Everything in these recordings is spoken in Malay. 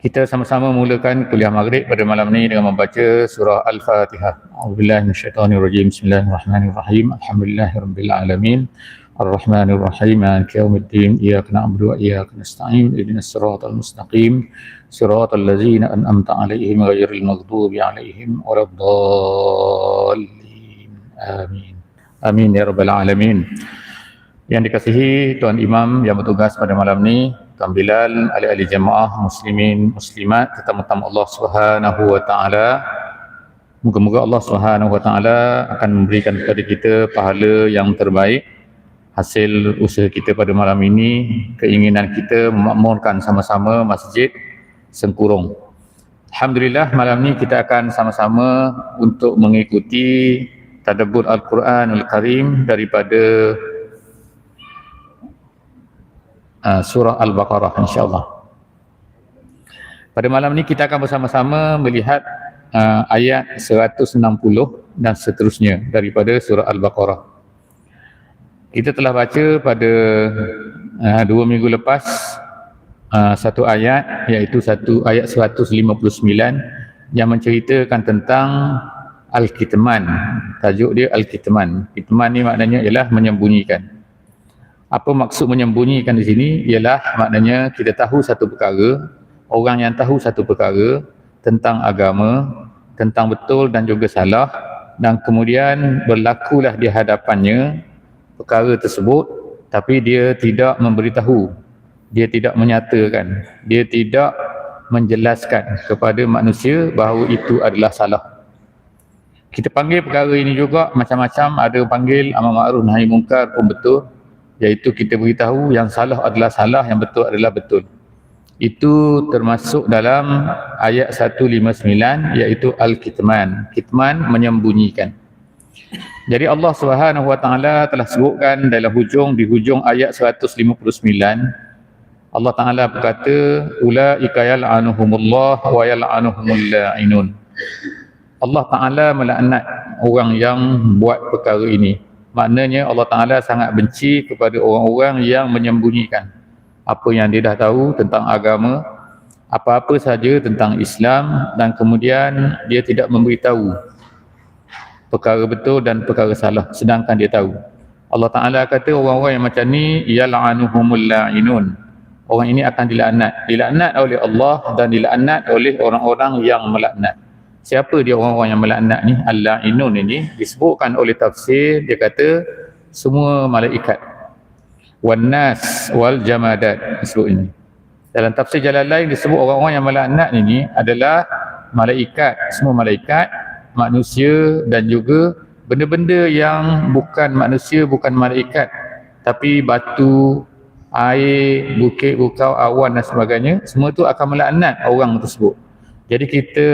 kita sama-sama mulakan kuliah maghrib pada malam ini dengan membaca surah Al-Fatihah. A'udzubillahi minasyaitonirrajim. Bismillahirrahmanirrahim. Alhamdulillahirabbil alamin. Ar-Rahmanirrahim. Maliki yaumiddin. Iyyaka na'budu wa iyyaka nasta'in. Ihdinas siratal mustaqim. Siratal ladzina an'amta 'alaihim ghairil maghdubi 'alaihim waladdallin. Amin. Amin ya rabbal alamin. Yang dikasihi Tuan Imam yang bertugas pada malam ini, Tuan Bilal, ahli-ahli jemaah, muslimin, muslimat, tetamu-tamu Allah Subhanahu wa taala. Moga-moga Allah Subhanahu wa taala akan memberikan kepada kita pahala yang terbaik hasil usaha kita pada malam ini, keinginan kita memakmurkan sama-sama masjid Sengkurung. Alhamdulillah malam ini kita akan sama-sama untuk mengikuti tadabbur Al-Quranul Karim daripada uh, surah Al-Baqarah insyaAllah. Pada malam ini kita akan bersama-sama melihat uh, ayat 160 dan seterusnya daripada surah Al-Baqarah. Kita telah baca pada uh, dua minggu lepas uh, satu ayat iaitu satu ayat 159 yang menceritakan tentang Al-Kitman. Tajuk dia Al-Kitman. Kitman ni maknanya ialah menyembunyikan apa maksud menyembunyikan di sini ialah maknanya kita tahu satu perkara orang yang tahu satu perkara tentang agama tentang betul dan juga salah dan kemudian berlakulah di hadapannya perkara tersebut tapi dia tidak memberitahu dia tidak menyatakan dia tidak menjelaskan kepada manusia bahawa itu adalah salah. Kita panggil perkara ini juga macam-macam ada panggil amal ma'ruf nahi mungkar pun betul iaitu kita beritahu yang salah adalah salah, yang betul adalah betul. Itu termasuk dalam ayat 159 iaitu Al-Kitman. Kitman menyembunyikan. Jadi Allah Subhanahu Wa Taala telah sebutkan dalam hujung di hujung ayat 159 Allah Taala berkata ulaika yal'anuhumullah wa yal'anuhumul la'inun. Allah Taala melaknat orang yang buat perkara ini maknanya Allah Ta'ala sangat benci kepada orang-orang yang menyembunyikan apa yang dia dah tahu tentang agama apa-apa saja tentang Islam dan kemudian dia tidak memberitahu perkara betul dan perkara salah sedangkan dia tahu. Allah Ta'ala kata orang-orang yang macam ni yal'anuhumul la'inun. Orang ini akan dilaknat. Dilaknat oleh Allah dan dilaknat oleh orang-orang yang melaknat siapa dia orang-orang yang melaknat ni? Al-la'inun ini disebutkan oleh tafsir dia kata semua malaikat. Wan nas wal jamadat disebut ini. Dalam tafsir jalan lain disebut orang-orang yang melaknat ini adalah malaikat. Semua malaikat manusia dan juga benda-benda yang bukan manusia bukan malaikat. Tapi batu air bukit bukau awan dan sebagainya semua tu akan melaknat orang tersebut. Jadi kita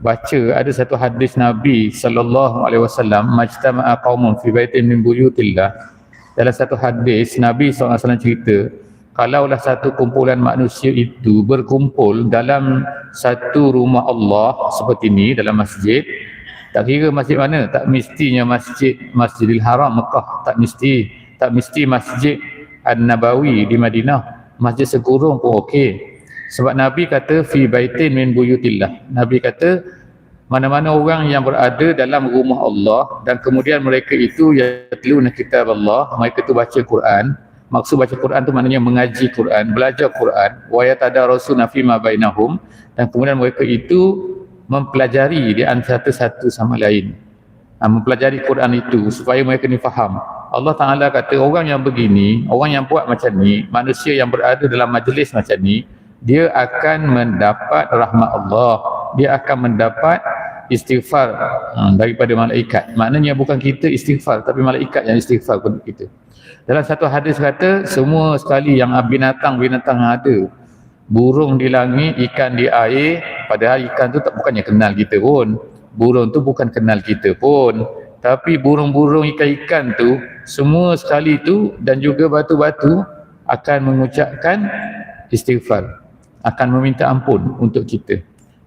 baca ada satu hadis Nabi sallallahu alaihi wasallam majtama'a qaumun fi baitin min buyutillah. Dalam satu hadis Nabi SAW cerita kalaulah satu kumpulan manusia itu berkumpul dalam satu rumah Allah seperti ini dalam masjid tak kira masjid mana? Tak mestinya masjid Masjidil Haram Mekah tak mesti tak mesti masjid An-Nabawi di Madinah. Masjid sekurung pun okey sebab Nabi kata fi baitin min buyutillah. Nabi kata mana-mana orang yang berada dalam rumah Allah dan kemudian mereka itu yatluna kitab Allah, mereka itu baca Quran. Maksud baca Quran tu maknanya mengaji Quran, belajar Quran, wa yatadarasuna fi ma bainahum dan kemudian mereka itu mempelajari di antara satu sama lain. Ha, mempelajari Quran itu supaya mereka ni faham. Allah Taala kata orang yang begini, orang yang buat macam ni, manusia yang berada dalam majlis macam ni, dia akan mendapat rahmat Allah. Dia akan mendapat istighfar hmm, daripada malaikat. Maknanya bukan kita istighfar tapi malaikat yang istighfar kepada kita. Dalam satu hadis kata semua sekali yang binatang-binatang ada burung di langit ikan di air padahal ikan tu tak bukannya kenal kita pun. Burung tu bukan kenal kita pun. Tapi burung-burung ikan-ikan tu semua sekali tu dan juga batu-batu akan mengucapkan istighfar akan meminta ampun untuk kita.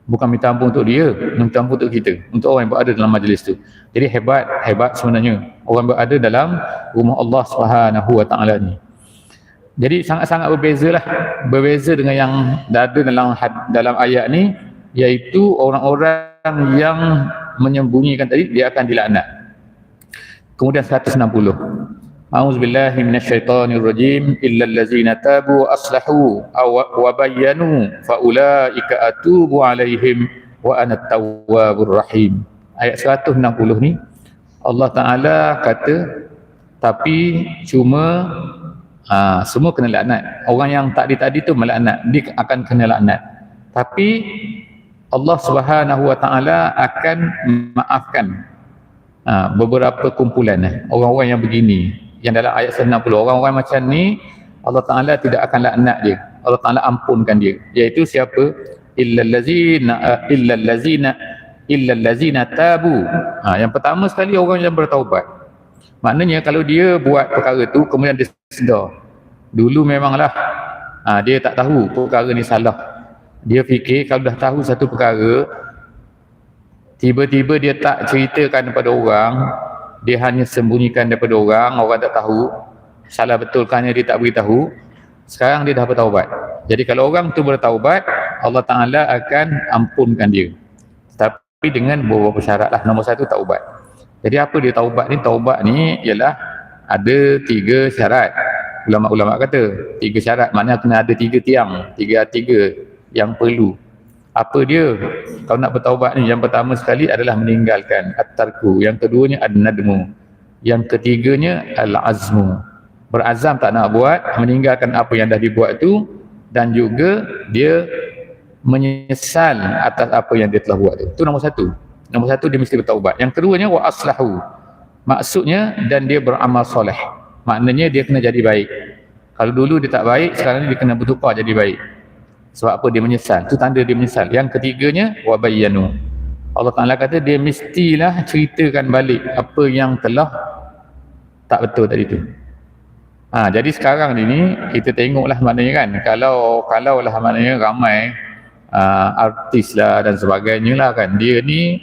Bukan minta ampun untuk dia minta ampun untuk kita. Untuk orang yang berada dalam majlis tu. Jadi hebat hebat sebenarnya. Orang berada dalam rumah Allah Subhanahu wa taala ni. Jadi sangat-sangat berbeza lah berbeza dengan yang ada dalam dalam ayat ni iaitu orang-orang yang menyembunyikan tadi dia akan dilaknat. Kemudian 160 أعوذ بالله من الشيطان الرجيم إلا الذين تابوا وأصلحوا أو وبينوا فأولئك أتوب عليهم وأنا التواب الرحيم ayat 160 ni Allah Ta'ala kata tapi cuma ha, semua kena laknat orang yang tadi tadi tu melaknat dia akan kena laknat tapi Allah Subhanahu Wa Ta'ala akan maafkan ha, beberapa kumpulan eh, orang-orang yang begini yang dalam ayat 90 orang-orang macam ni Allah Taala tidak akan laknat dia. Allah Taala ampunkan dia. Iaitu siapa? Illal ladzina illal ladzina illal tabu. Ha, yang pertama sekali orang yang bertaubat. Maknanya kalau dia buat perkara tu kemudian dia sedar. Dulu memanglah ha, dia tak tahu perkara ni salah. Dia fikir kalau dah tahu satu perkara tiba-tiba dia tak ceritakan kepada orang dia hanya sembunyikan daripada orang, orang tak tahu. Salah betulkannya dia tak beritahu. Sekarang dia dah bertaubat. Jadi kalau orang tu bertaubat, Allah Ta'ala akan ampunkan dia. Tapi dengan beberapa syarat lah. Nombor satu, taubat. Jadi apa dia taubat ni? Taubat ni ialah ada tiga syarat. Ulama-ulama kata, tiga syarat. Maknanya kena ada tiga tiang. Tiga-tiga yang perlu apa dia? Kalau nak bertaubat ni yang pertama sekali adalah meninggalkan at-tarku. Yang keduanya ad-nadmu yang ketiganya al-azmu. Berazam tak nak buat meninggalkan apa yang dah dibuat tu dan juga dia menyesal atas apa yang dia telah buat tu. Itu nombor satu. Nombor satu dia mesti bertaubat. Yang keduanya wa aslahu. Maksudnya dan dia beramal soleh. Maknanya dia kena jadi baik. Kalau dulu dia tak baik sekarang ni dia kena bertukar jadi baik sebab apa dia menyesal? Itu tanda dia menyesal. Yang ketiganya wabayyanu. Allah Taala kata dia mestilah ceritakan balik apa yang telah tak betul tadi tu. Ha, jadi sekarang ni kita tengoklah maknanya kan kalau kalau lah maknanya ramai uh, artis lah dan sebagainya lah kan dia ni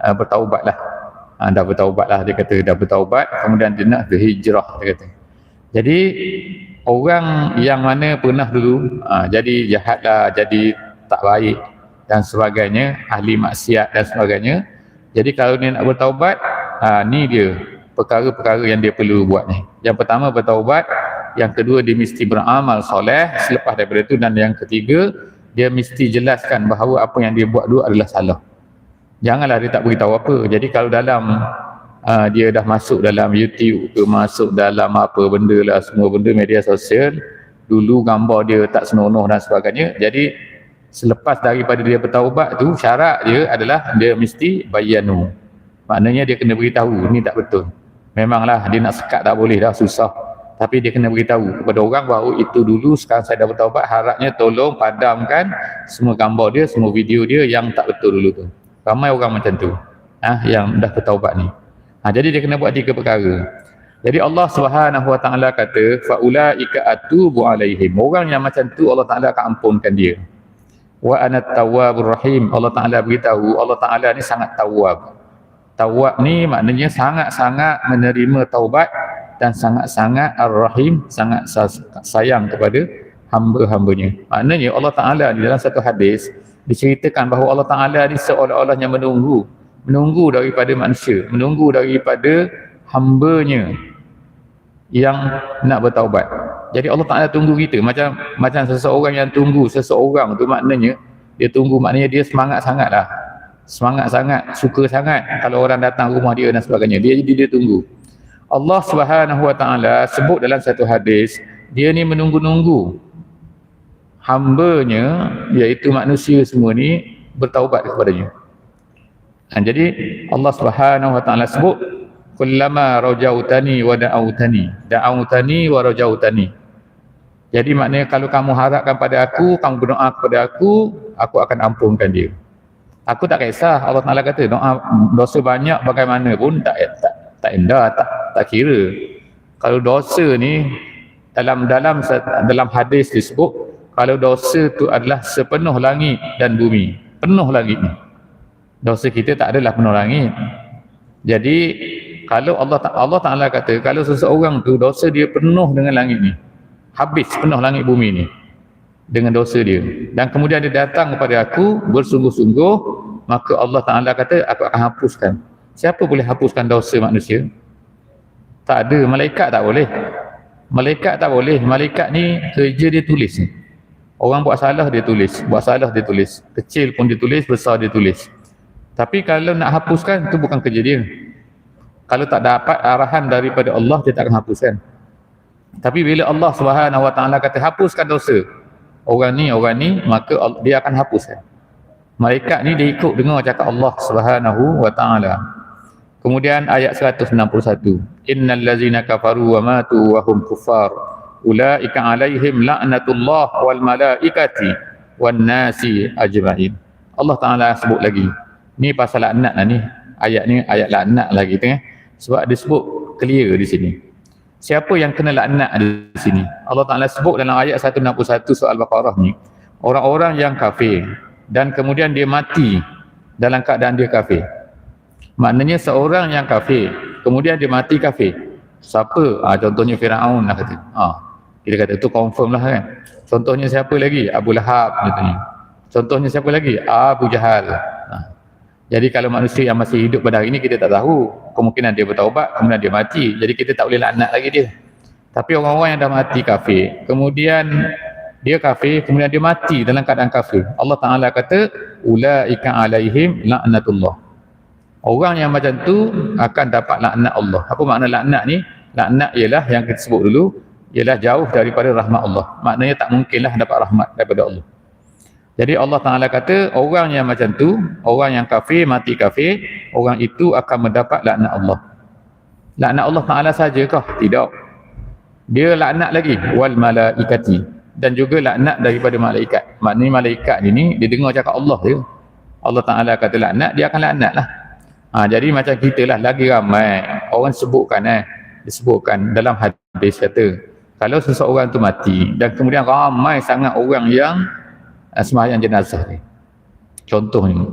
uh, bertaubat lah uh, dah bertaubat lah dia kata dah bertaubat kemudian dia nak berhijrah dia kata jadi orang yang mana pernah dulu uh, jadi jahat lah, jadi tak baik dan sebagainya, ahli maksiat dan sebagainya. Jadi kalau dia nak bertaubat, uh, ni dia perkara-perkara yang dia perlu buat ni. Yang pertama bertaubat, yang kedua dia mesti beramal soleh selepas daripada itu dan yang ketiga dia mesti jelaskan bahawa apa yang dia buat dulu adalah salah. Janganlah dia tak beritahu apa. Jadi kalau dalam uh, dia dah masuk dalam YouTube ke masuk dalam apa benda lah semua benda media sosial. Dulu gambar dia tak senonoh dan sebagainya. Jadi selepas daripada dia bertaubat tu syarat dia adalah dia mesti bayanu maknanya dia kena beritahu ni tak betul. Memanglah dia nak sekat tak boleh dah susah. Tapi dia kena beritahu kepada orang bahawa itu dulu sekarang saya dah bertaubat harapnya tolong padamkan semua gambar dia semua video dia yang tak betul dulu tu. Ramai orang macam tu ah yang dah bertaubat ni Ha, jadi dia kena buat tiga perkara. Jadi Allah Subhanahu Wa Taala kata faulaika atubu alaihim. Orang yang macam tu Allah Taala akan ampunkan dia. Wa ana tawwabur rahim. Allah Taala beritahu Allah Taala ni sangat tawwab. Tawwab ni maknanya sangat-sangat menerima taubat dan sangat-sangat ar-rahim, sangat sayang kepada hamba-hambanya. Maknanya Allah Taala di dalam satu hadis diceritakan bahawa Allah Taala ni seolah-olahnya menunggu menunggu daripada manusia, menunggu daripada hambanya yang nak bertaubat. Jadi Allah Taala tunggu kita macam macam seseorang yang tunggu seseorang tu maknanya dia tunggu maknanya dia semangat sangatlah. Semangat sangat, suka sangat kalau orang datang rumah dia dan sebagainya. Dia jadi dia tunggu. Allah Subhanahu Wa Taala sebut dalam satu hadis, dia ni menunggu-nunggu hambanya iaitu manusia semua ni bertaubat kepadanya. Ha, jadi Allah Subhanahu Wa Taala sebut kullama rajautani wa da'autani da'autani wa rajautani. Jadi maknanya kalau kamu harapkan pada aku, kamu berdoa kepada aku, aku akan ampunkan dia. Aku tak kisah Allah Taala kata doa dosa banyak bagaimana pun tak tak tak indah, tak tak kira. Kalau dosa ni dalam dalam dalam hadis disebut kalau dosa tu adalah sepenuh langit dan bumi, penuh langit ni. Dosa kita tak adalah penuh. Jadi kalau Allah Allah Taala kata kalau seseorang tu dosa dia penuh dengan langit ni, habis penuh langit bumi ni dengan dosa dia. Dan kemudian dia datang kepada aku bersungguh-sungguh maka Allah Ta'ala kata aku akan hapuskan. Siapa boleh hapuskan dosa manusia? Tak ada. Malaikat tak boleh. Malaikat tak boleh. Malaikat ni kerja dia tulis ni. Orang buat salah dia tulis. Buat salah dia tulis. Kecil pun dia tulis besar dia tulis tapi kalau nak hapuskan tu bukan kerja dia kalau tak dapat arahan daripada Allah dia tak akan hapuskan tapi bila Allah Subhanahu Wa Taala kata hapuskan dosa orang ni orang ni maka dia akan hapuskan. Malaikat ni dia ikut dengar cakap Allah Subhanahu Wa Taala. Kemudian ayat 161. Innal ladzina kafaru wa matu wa hum kuffar ulaika alaihim la'natullah wal malaikati wan nasi ajma'in. Allah Taala sebut lagi. Ni pasal laknat lah ni. Ayat ni ayat laknat lagi tengah. Sebab dia sebut clear di sini. Siapa yang kena laknat di sini? Allah Ta'ala sebut dalam ayat 161 soal Baqarah ni. Orang-orang yang kafir. Dan kemudian dia mati dalam keadaan dia kafir. Maknanya seorang yang kafir. Kemudian dia mati kafir. Siapa? Ha, contohnya Fir'aun lah kata. Ha, kita kata tu confirm lah kan. Contohnya siapa lagi? Abu Lahab. Contohnya siapa lagi? Abu Jahal. Jadi kalau manusia yang masih hidup pada hari ini kita tak tahu kemungkinan dia bertaubat kemudian dia mati. Jadi kita tak boleh laknat lagi dia. Tapi orang-orang yang dah mati kafir, kemudian dia kafir, kemudian dia mati dalam keadaan kafir. Allah Taala kata ulaika alaihim laknatullah. Orang yang macam tu akan dapat laknat Allah. Apa makna laknat ni? Laknat ialah yang kita sebut dulu ialah jauh daripada rahmat Allah. Maknanya tak mungkinlah dapat rahmat daripada Allah. Jadi Allah Ta'ala kata orang yang macam tu, orang yang kafir, mati kafir, orang itu akan mendapat laknat Allah. Laknat Allah Ta'ala sahajakah? Tidak. Dia laknat lagi. Wal malaikati. Dan juga laknat daripada malaikat. Maknanya malaikat ini, dia dengar cakap Allah je. Allah Ta'ala kata laknat, dia akan laknat lah. Ha, jadi macam kita lah, lagi ramai. Orang sebutkan eh. Disebutkan dalam hadis kata, kalau seseorang tu mati, dan kemudian ramai sangat orang yang sembahyang jenazah ni. Contohnya.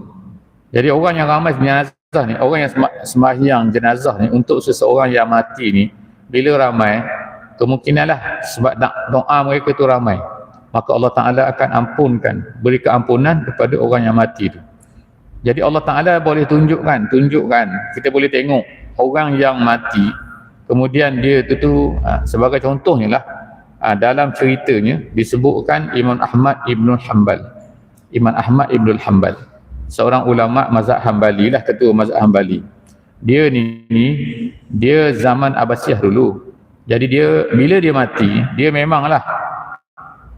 Jadi orang yang ramai jenazah ni, orang yang sembahyang jenazah ni untuk seseorang yang mati ni, bila ramai, kemungkinanlah sebab doa mereka tu ramai. Maka Allah Ta'ala akan ampunkan, beri keampunan kepada orang yang mati tu. Jadi Allah Ta'ala boleh tunjukkan, tunjukkan, kita boleh tengok orang yang mati, kemudian dia tu tu, uh, sebagai contohnya lah, uh, dalam ceritanya disebutkan Imam Ahmad Ibn Hanbal. Imam Ahmad Ibn Hanbal. Seorang ulama mazhab Hanbali lah ketua mazhab Hanbali. Dia ni, ni dia zaman Abbasiyah dulu. Jadi dia bila dia mati dia memanglah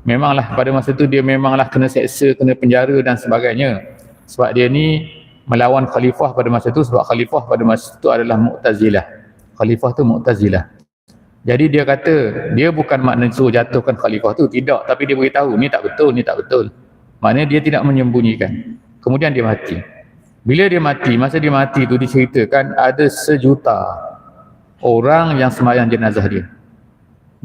memanglah pada masa tu dia memanglah kena seksa kena penjara dan sebagainya. Sebab dia ni melawan khalifah pada masa tu sebab khalifah pada masa tu adalah Mu'tazilah. Khalifah tu Mu'tazilah jadi dia kata, dia bukan makna suruh jatuhkan khalifah tu, tidak. Tapi dia beritahu, ni tak betul, ni tak betul. Maknanya dia tidak menyembunyikan. Kemudian dia mati. Bila dia mati, masa dia mati tu diceritakan ada sejuta orang yang semayang jenazah dia.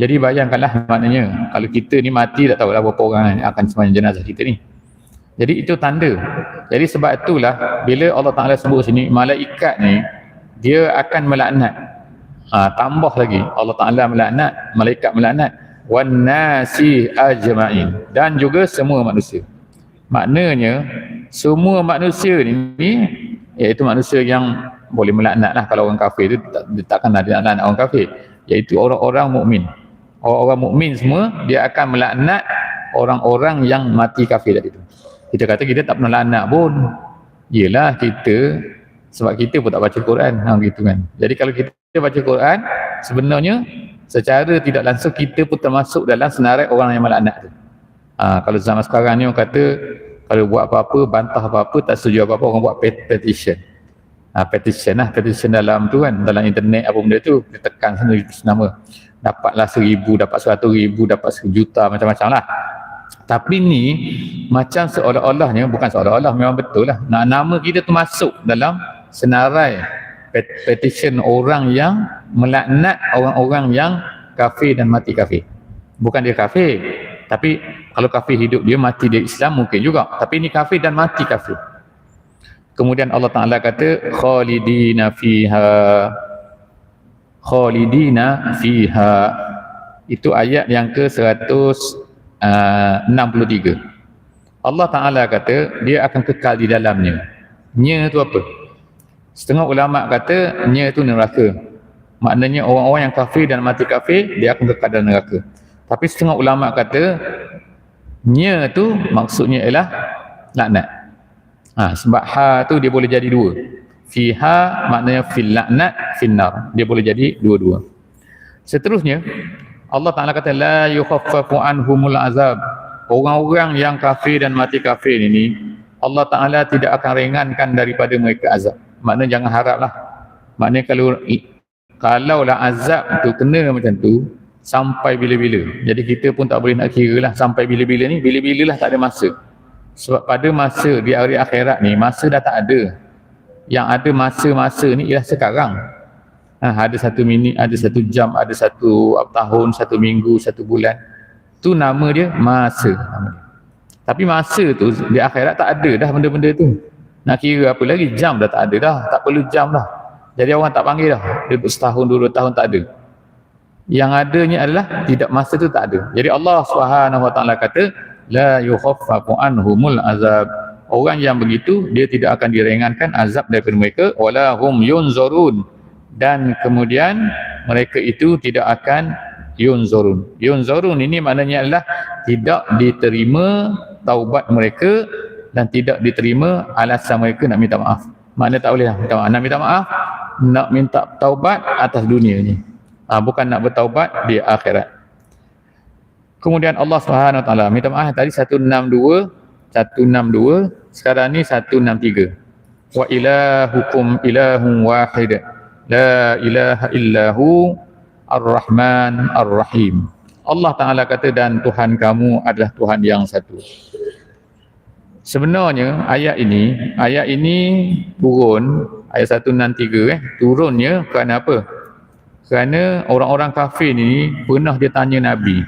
Jadi bayangkanlah maknanya, kalau kita ni mati tak tahu lah berapa orang yang akan semayang jenazah kita ni. Jadi itu tanda. Jadi sebab itulah, bila Allah Ta'ala sebut sini, malaikat ni, dia akan melaknat ha, tambah lagi. Allah Taala melaknat malaikat melaknat wan nasi ajmain. Dan juga semua manusia. Maknanya semua manusia ni iaitu manusia yang boleh melaknat lah kalau orang kafir tu tak, takkan ada nak orang kafir. Iaitu orang-orang mukmin. Orang-orang mukmin semua dia akan melaknat orang-orang yang mati kafir tadi tu. Kita kata kita tak pernah laknat pun. Yelah kita sebab kita pun tak baca Quran. Ha, gitu kan. Jadi kalau kita baca Quran sebenarnya secara tidak langsung kita pun termasuk dalam senarai orang yang melaknat tu. Ha, kalau zaman sekarang ni orang kata kalau buat apa-apa bantah apa-apa tak setuju apa-apa orang buat petition. Ha, petition lah petition dalam tu kan dalam internet apa benda tu dia tekan sana nama. Dapatlah seribu dapat seratus ribu dapat sejuta macam-macam lah. Tapi ni macam seolah-olahnya bukan seolah-olah memang betul lah nama kita tu masuk dalam senarai petition orang yang melaknat orang-orang yang kafir dan mati kafir. Bukan dia kafir tapi kalau kafir hidup dia mati dia Islam mungkin juga. Tapi ini kafir dan mati kafir. Kemudian Allah Ta'ala kata khalidina fiha. Khalidina fiha. Itu ayat yang ke 163 uh, Allah Ta'ala kata dia akan kekal di dalamnya. Nya tu apa Setengah ulama kata nya itu neraka. Maknanya orang-orang yang kafir dan mati kafir dia akan kekal dalam neraka. Tapi setengah ulama kata nya tu maksudnya ialah laknat. Ha, sebab ha tu dia boleh jadi dua. Fiha maknanya fil laknat finnar. Dia boleh jadi dua-dua. Seterusnya Allah Taala kata la yukhaffafu anhumul azab. Orang-orang yang kafir dan mati kafir ini Allah Taala tidak akan ringankan daripada mereka azab maknanya jangan harap lah. Maknanya kalau kalau lah azab tu kena macam tu sampai bila-bila. Jadi kita pun tak boleh nak kira lah sampai bila-bila ni. Bila-bila lah tak ada masa. Sebab pada masa di hari akhirat ni masa dah tak ada. Yang ada masa-masa ni ialah sekarang. Ha, ada satu minit, ada satu jam, ada satu tahun, satu minggu, satu bulan. Tu nama dia masa. Tapi masa tu di akhirat tak ada dah benda-benda tu nak kira apa lagi jam dah tak ada dah. Tak perlu jam dah. Jadi orang tak panggil dah. Dia setahun dua, dua tahun tak ada. Yang adanya adalah tidak masa tu tak ada. Jadi Allah Taala kata la yukhaffafu anhumul azab. Orang yang begitu dia tidak akan diringankan azab daripada mereka. Wala hum yunzurun dan kemudian mereka itu tidak akan yunzurun yunzurun ini maknanya adalah tidak diterima taubat mereka dan tidak diterima alasan mereka nak minta maaf. Makna tak boleh minta maaf. Nak minta maaf, nak minta taubat atas dunia ni. Ha, bukan nak bertaubat di akhirat. Kemudian Allah Subhanahu taala minta maaf tadi 162 162 sekarang ni 163. Wa ilahukum ilahun wahid. La ilaha illahu ar-Rahman ar-Rahim. Allah Taala kata dan Tuhan kamu adalah Tuhan yang satu. Sebenarnya ayat ini, ayat ini turun ayat 163 eh, turunnya kerana apa? Kerana orang-orang kafir ni pernah dia tanya Nabi.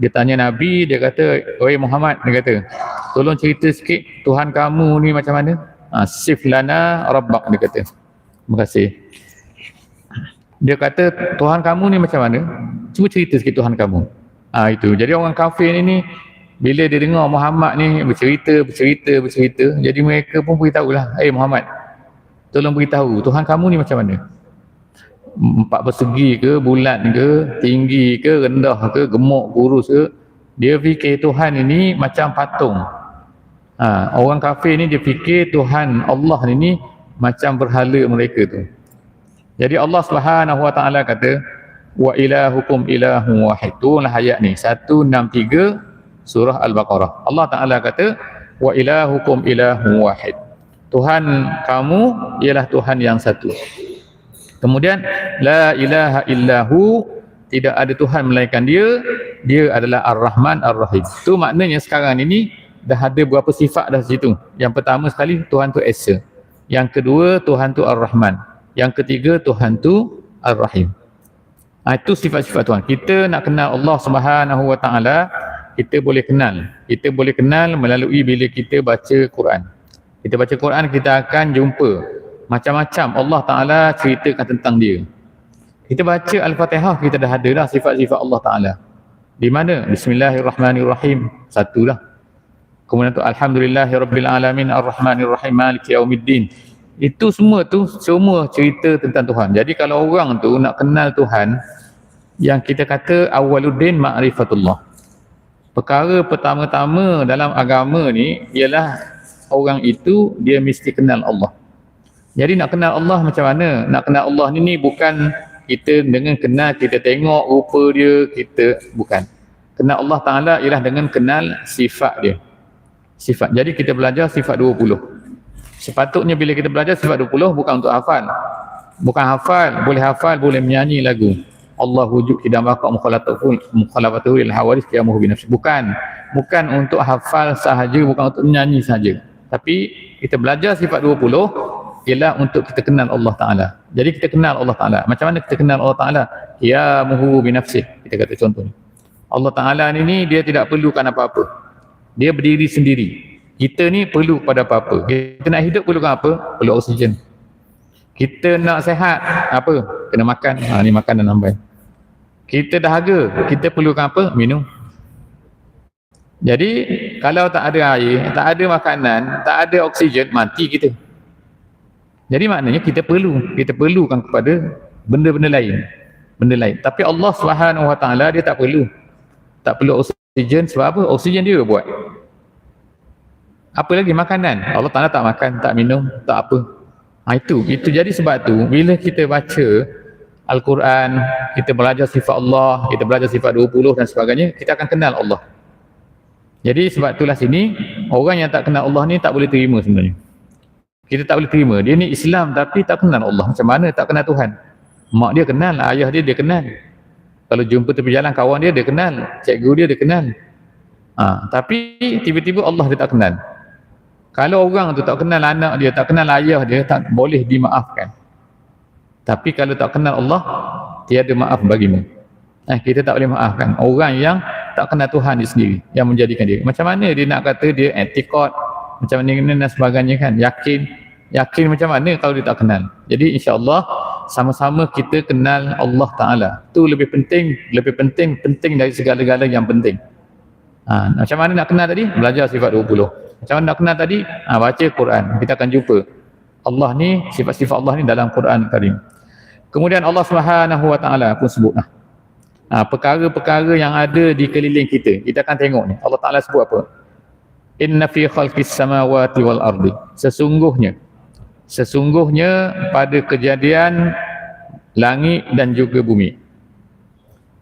Dia tanya Nabi, dia kata, "Oi Muhammad," dia kata, "Tolong cerita sikit Tuhan kamu ni macam mana?" Ha, "Sif lana rabbak," dia kata. Terima kasih. Dia kata, "Tuhan kamu ni macam mana? Cuba cerita sikit Tuhan kamu." Ah ha, itu. Jadi orang kafir ni ni bila dia dengar Muhammad ni bercerita, bercerita, bercerita, jadi mereka pun beritahu lah, eh hey Muhammad, tolong beritahu, Tuhan kamu ni macam mana? Empat persegi ke, bulat ke, tinggi ke, rendah ke, gemuk, kurus ke, dia fikir Tuhan ini macam patung. Ha, orang kafir ni dia fikir Tuhan Allah ini macam berhala mereka tu. Jadi Allah Subhanahu Wa Taala kata, wa ilahukum ilahu wahid. Itulah ayat ni, 163 surah Al-Baqarah. Allah Taala kata wa ilahukum ilahu wahid. Tuhan kamu ialah Tuhan yang satu. Kemudian la ilaha illahu tidak ada Tuhan melainkan dia dia adalah Ar-Rahman Ar-Rahim. Tu maknanya sekarang ini dah ada berapa sifat dah situ. Yang pertama sekali Tuhan tu Esa. Yang kedua Tuhan tu Ar-Rahman. Yang ketiga Tuhan tu Ar-Rahim. Ha, itu sifat-sifat Tuhan. Kita nak kenal Allah Subhanahu Wa Taala kita boleh kenal. Kita boleh kenal melalui bila kita baca Quran. Kita baca Quran, kita akan jumpa macam-macam Allah Ta'ala ceritakan tentang dia. Kita baca Al-Fatihah, kita dah ada dah sifat-sifat Allah Ta'ala. Di mana? Bismillahirrahmanirrahim. Satu lah. Kemudian tu Alhamdulillahirrabbilalamin Ar-Rahmanirrahim Maliki Yawmiddin. Itu semua tu semua cerita tentang Tuhan. Jadi kalau orang tu nak kenal Tuhan, yang kita kata awaluddin ma'rifatullah. Perkara pertama-tama dalam agama ni ialah orang itu dia mesti kenal Allah. Jadi nak kenal Allah macam mana? Nak kenal Allah ni, ni bukan kita dengan kenal kita tengok rupa dia kita bukan. Kenal Allah Taala ialah dengan kenal sifat dia. Sifat. Jadi kita belajar sifat 20. sepatutnya bila kita belajar sifat 20 bukan untuk hafal bukan hafal boleh hafal boleh menyanyi lagu Allah wujud tidak baqa mukhalafatuhu mukhalafatuhu lil hawadis qiyamuhu bi nafsi. Bukan bukan untuk hafal sahaja bukan untuk menyanyi sahaja. Tapi kita belajar sifat 20 ialah untuk kita kenal Allah Taala. Jadi kita kenal Allah Taala. Macam mana kita kenal Allah Taala? Qiyamuhu bi nafsi kita kata contoh Allah Taala ni dia tidak perlukan apa-apa. Dia berdiri sendiri. Kita ni perlu pada apa-apa. Kita nak hidup perlukan apa? Perlu oksigen. Kita nak sehat apa? Kena makan. Ha, ni makan dan nambai kita dahaga kita perlukan apa? Minum. Jadi kalau tak ada air tak ada makanan tak ada oksigen mati kita. Jadi maknanya kita perlu kita perlukan kepada benda-benda lain. Benda lain. Tapi Allah Subhanahu Wa Taala dia tak perlu. Tak perlu oksigen sebab apa? Oksigen dia buat. Apa lagi? Makanan. Allah Taala tak makan tak minum tak apa. Ha, itu, itu jadi sebab tu bila kita baca Al-Quran, kita belajar sifat Allah, kita belajar sifat 20 dan sebagainya, kita akan kenal Allah. Jadi sebab itulah sini, orang yang tak kenal Allah ni tak boleh terima sebenarnya. Kita tak boleh terima. Dia ni Islam tapi tak kenal Allah. Macam mana tak kenal Tuhan? Mak dia kenal, ayah dia dia kenal. Kalau jumpa tepi jalan kawan dia, dia kenal. Cikgu dia, dia kenal. Ha, tapi tiba-tiba Allah dia tak kenal. Kalau orang tu tak kenal anak dia, tak kenal ayah dia, tak boleh dimaafkan. Tapi kalau tak kenal Allah, tiada maaf bagimu. Eh, kita tak boleh maafkan orang yang tak kenal Tuhan dia sendiri yang menjadikan dia. Macam mana dia nak kata dia etikot, macam mana dan sebagainya kan, yakin, yakin macam mana kalau dia tak kenal. Jadi insya-Allah sama-sama kita kenal Allah Taala. Tu lebih penting, lebih penting, penting dari segala-galanya yang penting. Ha, macam mana nak kenal tadi? Belajar sifat 20. Macam mana nak kenal tadi? Ha, baca Quran. Kita akan jumpa. Allah ni, sifat-sifat Allah ni dalam Quran Karim. Kemudian Allah Subhanahu Wa Taala pun sebut nah. Ha, perkara-perkara yang ada di keliling kita. Kita akan tengok ni. Allah Taala sebut apa? Inna fi khalqis samawati wal ardi. Sesungguhnya sesungguhnya pada kejadian langit dan juga bumi.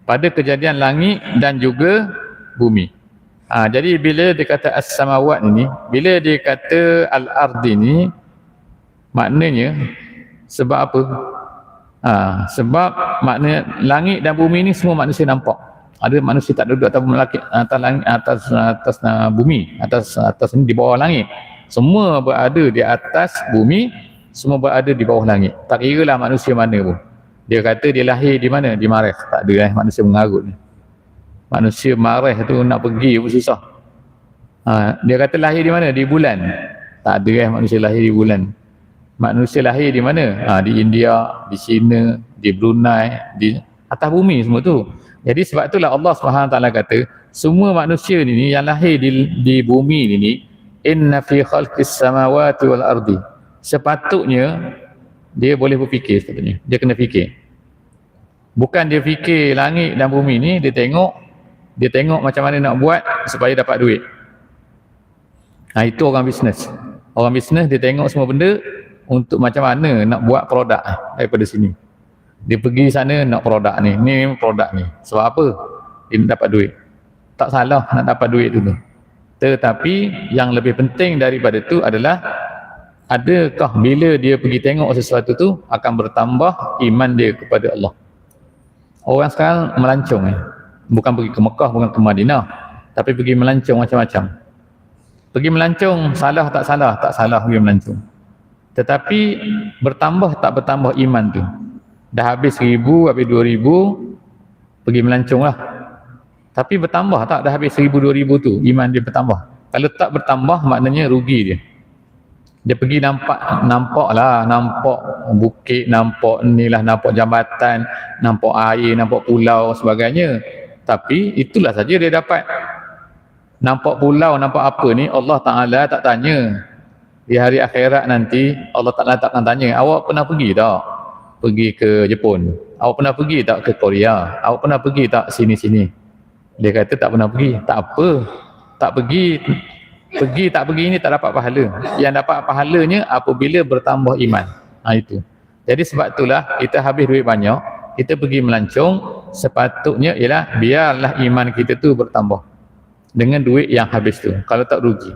Pada kejadian langit dan juga bumi. Ha, jadi bila dia kata as-samawat ni, bila dia kata al-ardi ni, maknanya sebab apa? Ha, sebab makna langit dan bumi ni semua manusia nampak. Ada manusia tak duduk atas langit, atas atas atas uh, bumi, atas atas ni di bawah langit. Semua berada di atas bumi, semua berada di bawah langit. Tak kira lah manusia mana pun. Dia kata dia lahir di mana? Di Marif. Tak ada eh manusia mengarut ni manusia marah tu nak pergi pun susah ha, dia kata lahir di mana? di bulan tak ada eh manusia lahir di bulan manusia lahir di mana? Ha, di India, di China, di Brunei di atas bumi semua tu. Jadi sebab itulah Allah SWT kata semua manusia ni yang lahir di, di bumi ni inna fi khalqis samawati wal ardi. Sepatutnya dia boleh berfikir sepatutnya. Dia kena fikir. Bukan dia fikir langit dan bumi ni dia tengok dia tengok macam mana nak buat supaya dapat duit. Ha, itu orang bisnes. Orang bisnes dia tengok semua benda untuk macam mana nak buat produk daripada sini? Dia pergi sana nak produk ni. Ni produk ni. Sebab apa? Dia dapat duit. Tak salah nak dapat duit dulu tetapi yang lebih penting daripada tu adalah adakah bila dia pergi tengok sesuatu tu akan bertambah iman dia kepada Allah? Orang sekarang melancong eh. Bukan pergi ke Mekah bukan ke Madinah. Tapi pergi melancong macam-macam. Pergi melancong salah tak salah? Tak salah pergi melancong tetapi bertambah tak bertambah iman tu? Dah habis seribu habis dua ribu pergi melancong lah. Tapi bertambah tak dah habis seribu dua ribu tu iman dia bertambah? Kalau tak bertambah maknanya rugi dia. Dia pergi nampak nampak lah nampak bukit nampak ni lah nampak jambatan nampak air nampak pulau sebagainya. Tapi itulah saja dia dapat. Nampak pulau nampak apa ni Allah Ta'ala tak tanya di hari akhirat nanti Allah Ta'ala tak akan tanya awak pernah pergi tak? Pergi ke Jepun. Awak pernah pergi tak ke Korea? Awak pernah pergi tak sini-sini? Dia kata tak pernah pergi. Tak apa. Tak pergi. Pergi tak pergi ini tak dapat pahala. Yang dapat pahalanya apabila bertambah iman. Ha, itu. Jadi sebab itulah kita habis duit banyak kita pergi melancong sepatutnya ialah biarlah iman kita tu bertambah dengan duit yang habis tu. Kalau tak rugi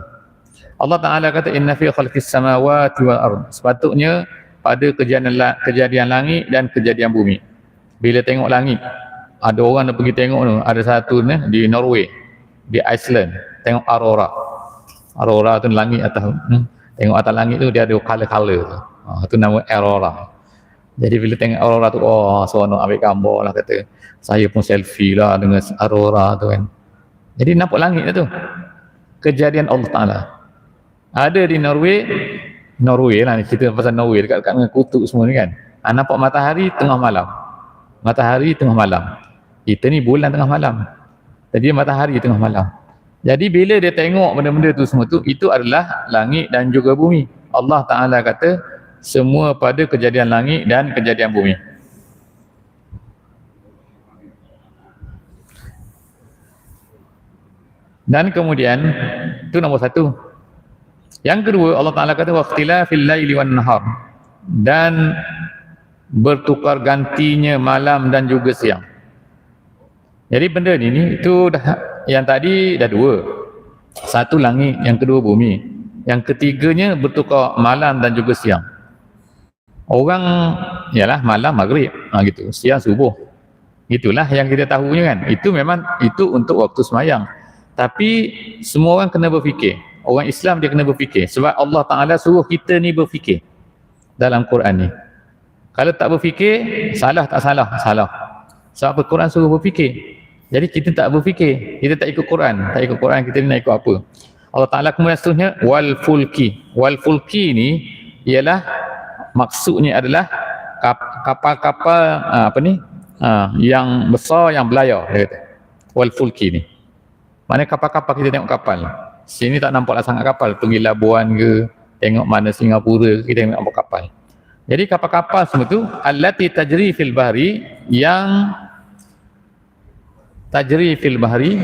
Allah Taala kata inna fi khalqis samawati wal ard. Sepatutnya pada kejadian kejadian langit dan kejadian bumi. Bila tengok langit, ada orang nak pergi tengok tu, ada satu ni di Norway, di Iceland, tengok aurora. Aurora tu langit atas. Hmm. Tengok atas langit tu dia ada color-color. Ha, tu nama aurora. Jadi bila tengok aurora tu, oh seronok ambil gambar lah kata. Saya pun selfie lah dengan aurora tu kan. Jadi nampak langit tu. Kejadian Allah Ta'ala. Ada di Norway, Norway lah ni, kita pasal Norway dekat-dekat dengan kutub semua ni kan. Ha, nampak matahari tengah malam. Matahari tengah malam. Kita ni bulan tengah malam. Jadi matahari tengah malam. Jadi bila dia tengok benda-benda tu semua tu, itu adalah langit dan juga bumi. Allah Ta'ala kata, semua pada kejadian langit dan kejadian bumi. Dan kemudian, itu nombor satu. Yang kedua Allah Taala kata waqtilafil laili wan nahar dan bertukar gantinya malam dan juga siang. Jadi benda ni ni itu dah yang tadi dah dua. Satu langit, yang kedua bumi. Yang ketiganya bertukar malam dan juga siang. Orang ialah malam maghrib, ha, gitu. Siang subuh. Itulah yang kita tahunya kan. Itu memang itu untuk waktu semayang. Tapi semua orang kena berfikir. Orang Islam dia kena berfikir. Sebab Allah Ta'ala suruh kita ni berfikir. Dalam Quran ni. Kalau tak berfikir, salah tak salah? Salah. Sebab apa Quran suruh berfikir. Jadi kita tak berfikir. Kita tak ikut Quran. Tak ikut Quran, kita nak ikut apa? Allah Ta'ala kemudian seterusnya, wal fulki. Wal fulki ni ialah maksudnya adalah kap- kapal-kapal ah, apa ni? Ah, yang besar, yang belayar. Dia kata. Wal fulki ni. Mana kapal-kapal kita tengok kapal. Sini tak nampaklah sangat kapal. Pergi Labuan ke, tengok mana Singapura ke, kita nampak kapal. Jadi kapal-kapal semua tu allati tajri fil bahri yang tajri fil bahri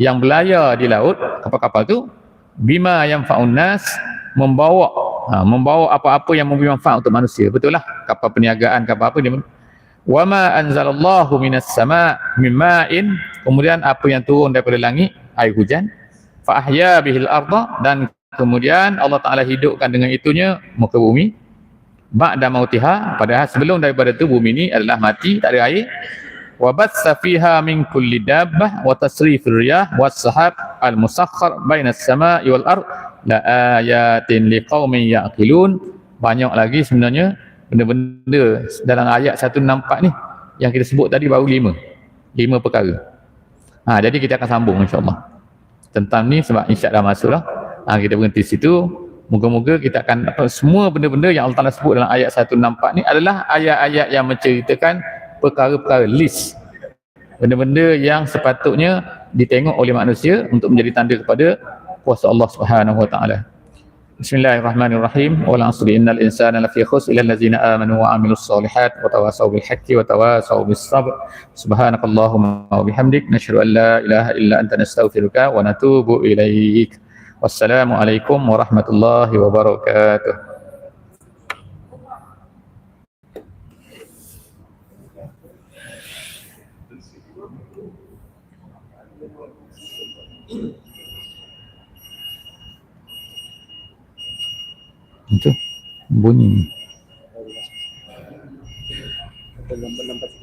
yang belayar di laut kapal-kapal tu bima yang faunas membawa ha, membawa apa-apa yang memberi manfaat untuk manusia. Betul lah kapal perniagaan kapal apa dia wama anzalallahu minas sama min ma'in. Kemudian apa yang turun daripada langit? Air hujan fa ahya bihil arda dan kemudian Allah Taala hidupkan dengan itunya muka bumi. Ba'da mautiha padahal sebelum daripada tu bumi ni adalah mati tak ada air. Wa batsa fiha min kulli dabbah wa tasrifir riyah was sahab al musakhkhar bainas sama'i wal ard. La ayatin liqaumin yaqilun. Banyak lagi sebenarnya benda-benda dalam ayat 164 ni yang kita sebut tadi baru lima. Lima perkara. Ha, jadi kita akan sambung insyaAllah tentang ni sebab insya dah masuk lah ha, kita berhenti situ. Moga-moga kita akan dapat semua benda-benda yang Allah Ta'ala sebut dalam ayat 164 ni adalah ayat-ayat yang menceritakan perkara-perkara list. Benda-benda yang sepatutnya ditengok oleh manusia untuk menjadi tanda kepada kuasa Allah Subhanahu wa taala. Bismillahirrahmanirrahim. Wal 'asri innal insana lafi khusr illa allazina amanu wa 'amilus solihat wa tawasaw bil haqqi wa tawasaw bis sabr. Subhanakallahumma wa bihamdik nashhadu an la ilaha illa anta nastaghfiruka wa natubu ilaik. Wassalamu alaikum warahmatullahi wabarakatuh. Itu bunyi. Lambat-lambat sikit.